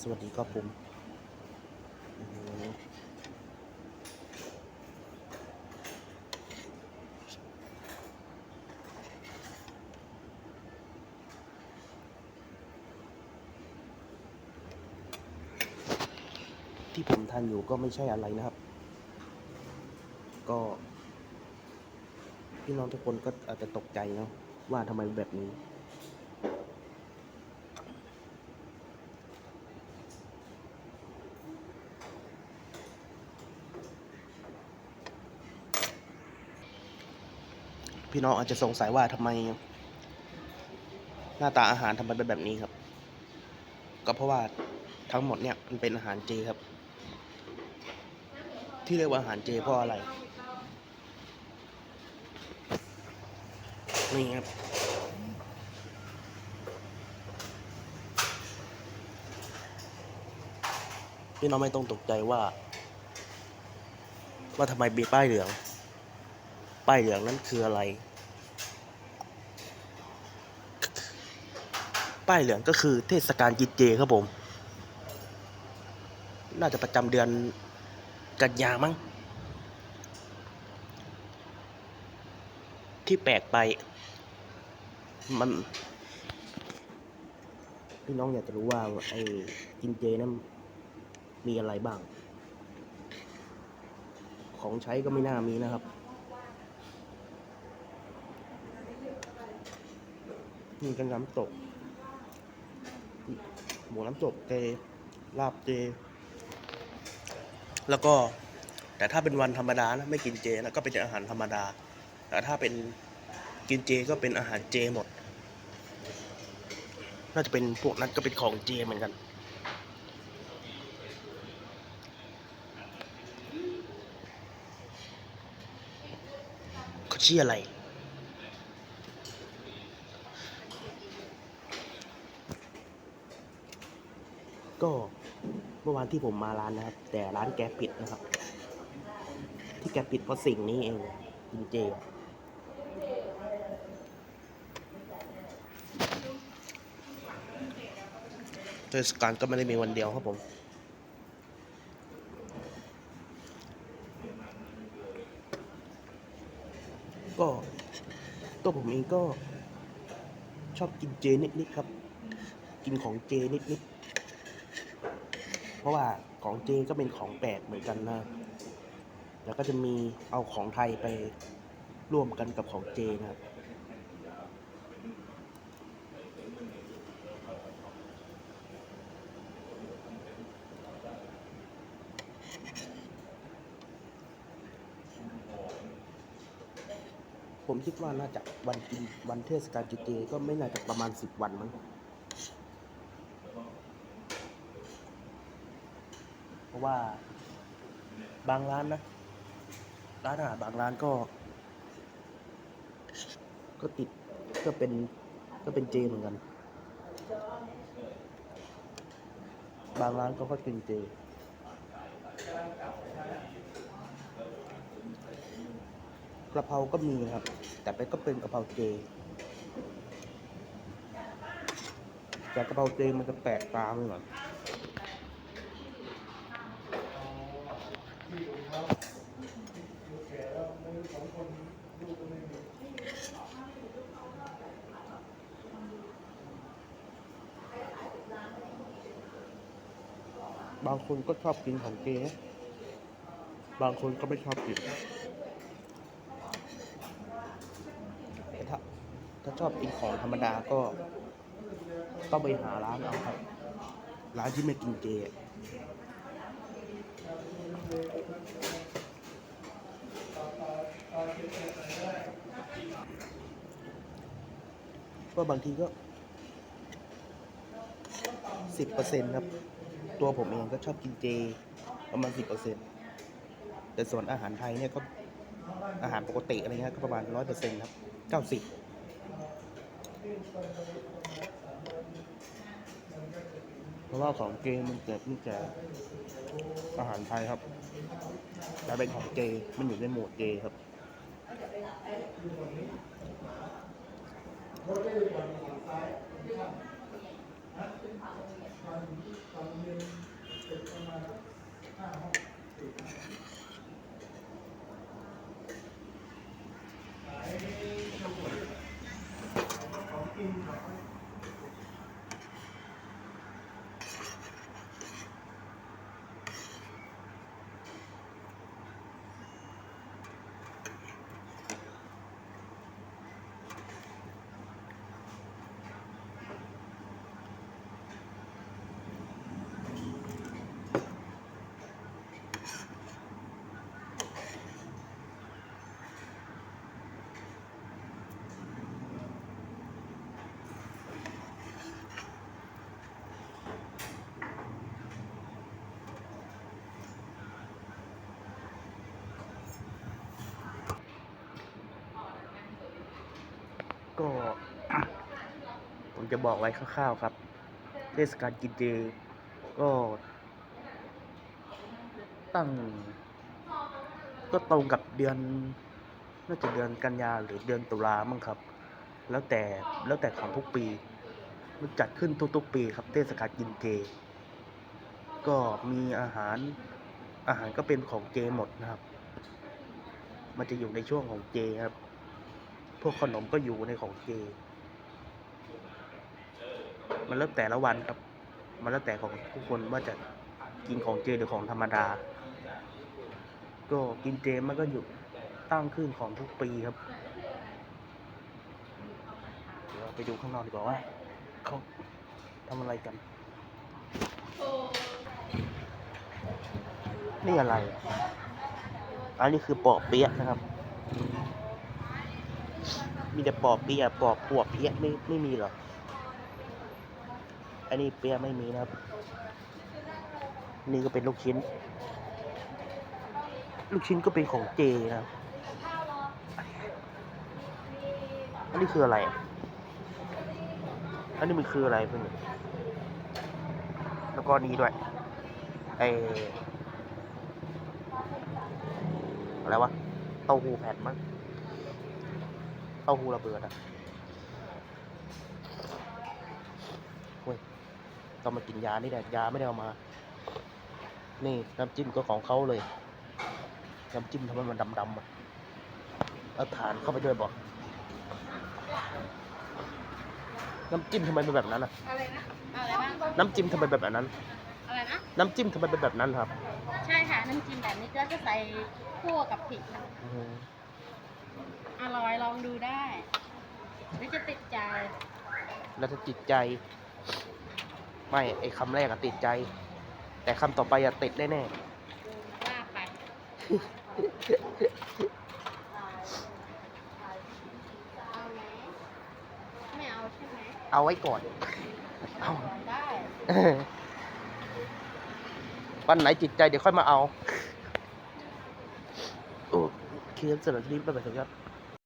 สวัสดีครับผมที่ผมทานอยู่ก็ไม่ใช่อะไรนะครับ ก็ พี่น้องทุกคนก็อาจจะตกใจเนาะว่าทำไมแบบนี้ พี่น้องอาจจะสงสัยว่าทำไม หน้าตาอาหารทำไมเป็นแบบนี้ครับ ก็เพราะว่าทั้งหมดเนี่ยมันเป็นอาหารเจครับ ที่เรียกว่าอาหารเจเพราะอะไรนี่ครับพี่น้องไม่ต้องตกใจว่า ว่าทำไมมีป้ายเหลือง ป้ายเหลืองนั้นคืออะไร ป้ายเหลืองก็คือเทศกาลกินเจครับผม น่าจะประจำเดือนกันยามั้ง ที่แปลกไป มันพี่น้องอยากจะรู้ว่าไอ้กินเจนั้นมีอะไรบ้าง ของใช้ก็ไม่น่ามีนะครับ มีกันน้ำตก หมูน้ำตกเจลาบเจ แล้วก็ แต่ถ้าเป็นวันธรรมดานะไม่กินเจนะก็เป็นอาหารธรรมดา แต่ถ้าเป็นกินเจก็เป็นอาหารเจหมด น่าจะเป็นพวกนั้นก็เป็นของเจเหมือนกันเขาชื่ออะไร ก็เมื่อวานที่ผมมาร้านนะครับ แต่ร้านแกปิดนะครับ ที่แกปิดเพราะสิ่งนี้เองกินเจเทศกาลก็ไม่ได้มีวันเดียวครับผมก็ตัวผมเองก็ชอบกินเจนิดๆครับ กินของเจนิดๆ เพราะว่าของเจก็เป็นของแปลกเหมือนกันนะ แล้วก็จะมีเอาของไทยไปร่วมกันกับของเจนะครับผมคิดว่าน่าจะวันกินวันเทศกาลกินเจก็ไม่น่าจะประมาณสิบวันมั้ง เพ ราะว่า บางร้านนะ ร้านอาหารบางร้านก็ ก็ติดก็เป็นก็เป็นเจเหมือนกัน บางร้านก็ก็กินเจกระเพราก็มีครับ แต่เป็นก็เป็นกระเพราเจแต่กระเพราเจมันจะแปลกตาไม่เหมือน บางคนก็ชอบกินของเจนะบางคนก็ไม่ชอบกินแต่ถ้าถ้าชอบกินของธรรมดาก็ต้องไปหาร้านเอาครับ ร้านที่ไม่กินเจอะก็บางทีก็สิบเปอร์เซ็นต์ครับ ตัวผมเองก็ชอบกินเจประมาณสิบเปอร์เซ็นต์แต่ส่วนอาหารไทยเนี่ยก็อาหารปกติอะไรเงี้ยก็ประมาณร้อยเปอร์เซ็นต์ครับเก้าสิบเพราะว่าของเจมันเกิดขึ้นจากอาหารไทยครับแต่เป็นของเจมันอยู่ในหมวดเจครับเก็ผมจะบอกไว้คร่าวๆครับ เทศกาลกินเจก็ ตั้ง ก็ตรงกับเดือนน่าจะเดือนกันยาหรือเดือนตุลามั้งครับ แล้วแต่แล้วแต่ของทุกปีมันจัดขึ้นทุกๆปีครับ เทศกาลกินเจ ก็มีอาหารอาหารก็เป็นของเจหมดนะครับ มันจะอยู่ในช่วงของเจครับ พวกขนมก็อยู่ในของเจ มันแล้วแต่ละวันครับ มันแล้วแต่ของทุกคนว่าจะกินของเจหรือของธรรมดา ก็กินเจมันก็อยู่ตั้งขึ้นของทุกปีครับ เดี๋ยวไปดูข้างนอกดีกว่าว่าเขาทำอะไรกัน นี่อะไร อันนี้คือปอบเปี๊ยะนะครับ มีแต่ปอบเปียปอบปวบเปี๊ยไม่ไม่มีหรออันนี้เปียไม่มีนะครับ นี่ก็เป็นลูกชิ้น ลูกชิ้นก็เป็นของเจนะครับ อันนี้คืออะไร อันนี้มันคืออะไรเพื่อนแล้วก็นี้ด้วย ไออะไรวะ เต้าหู้แผ่นมั้ง เต้าหู้ระเบิดอะเว้ยต้องมากินยานี่แหละยาไม่ได้เอามา นี่น้ำจิ้มก็ของเขาเลย น้ำจิ้มทำไมมันดำๆอะเอาฐานเข้าไปด้วยบอกน้ำจิ้มทำไมเป็นแบบนั้นอะ อะไรนะอะไรบ้างน้ำจิ้มทำไมเป็นแบบนั้น อะไรนะ น้ำจิ้มทำไมเป็นแบบนั้นครับ ใช่ค่ะน้ำจิ้มแบบนี้ก็จะใส่คั่วกับพริกค่ะ อืม อร่อยลองดูได้หรือจะติดใจ แล้วจะติดใจ ไม่ไอ้คำแรกอะติดใจ แต่คำต่อไปอะติดแน่ว่าไปเอาไหมไม่เอาใช่ไหมๆเอาไว้ก่อน เอา ได้ วันไหนจิตใจเดี๋ยวค่อยมาเอา โอเคสำหรับค